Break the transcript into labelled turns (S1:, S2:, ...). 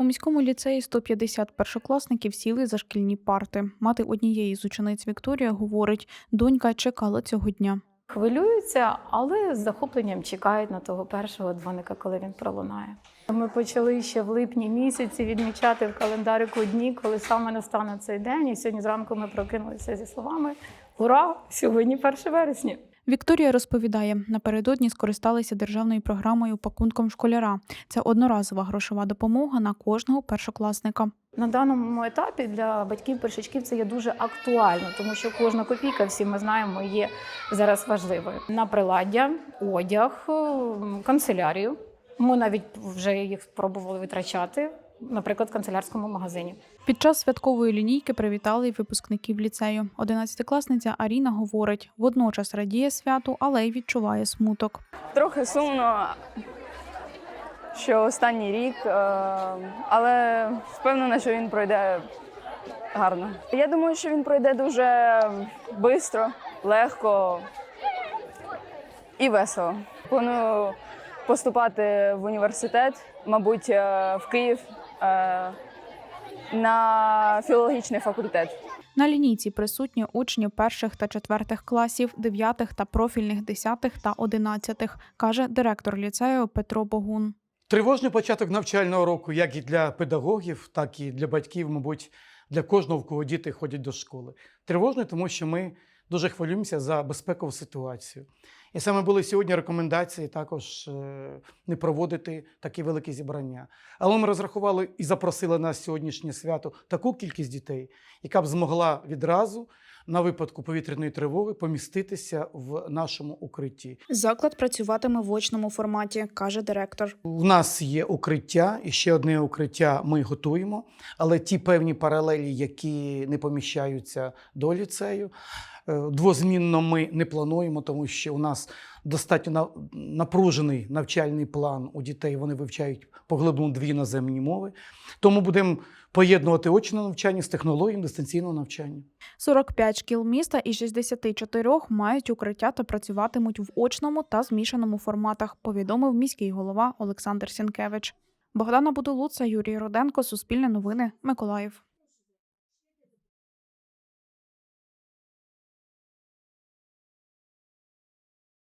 S1: У міському ліцеї 150 першокласників сіли за шкільні парти. Мати однієї з учениць Вікторія говорить, донька чекала цього дня.
S2: Хвилюються, але з захопленням чекають на того першого дзвоника, коли він пролунає. Ми почали ще в липні місяці відмічати в календарику дні, коли саме настане цей день. І сьогодні зранку ми прокинулися зі словами Ура! Сьогодні 1 вересня.
S1: Вікторія розповідає, напередодні скористалися державною програмою пакунком школяра. Це одноразова грошова допомога на кожного першокласника.
S2: На даному етапі для батьків першачків це є дуже актуально, тому що кожна копійка, всі ми знаємо, є зараз важливою. На приладдя, одяг, канцелярію. Ми навіть вже їх спробували витрачати, наприклад, в канцелярському магазині.
S1: Під час святкової лінійки привітали й випускників ліцею. Одинадцятикласниця Аріна говорить, водночас радіє святу, але й відчуває смуток.
S3: Трохи сумно, що останній рік, е, але впевнена, що він пройде гарно. Я думаю, що він пройде дуже швидко, легко і весело. Планую поступати в університет, мабуть, е, в Київ на філологічний факультет.
S1: На лінійці присутні учні перших та четвертих класів, дев'ятих та профільних десятих та одинадцятих, каже директор ліцею Петро Богун.
S4: Тривожний початок навчального року, як і для педагогів, так і для батьків, мабуть, для кожного, в кого діти ходять до школи. Тривожний, тому що ми дуже хвилюємося за безпекову ситуацію. І саме були сьогодні рекомендації також е, не проводити такі великі зібрання. Але ми розрахували і запросили на сьогоднішнє свято таку кількість дітей, яка б змогла відразу на випадку повітряної тривоги поміститися в нашому укритті.
S1: Заклад працюватиме в очному форматі, каже директор.
S4: У нас є укриття, і ще одне укриття ми готуємо, але ті певні паралелі, які не поміщаються до ліцею, е, двозмінно ми не плануємо, тому що у нас достатньо напружений навчальний план у дітей. Вони вивчають поглиблено дві іноземні мови. Тому будемо поєднувати очне навчання з технологіями дистанційного навчання.
S1: 45 шкіл міста із 64 мають укриття та працюватимуть в очному та змішаному форматах, повідомив міський голова Олександр Сінкевич. Богдана Будулуца, Юрій Роденко, Суспільне новини, Миколаїв.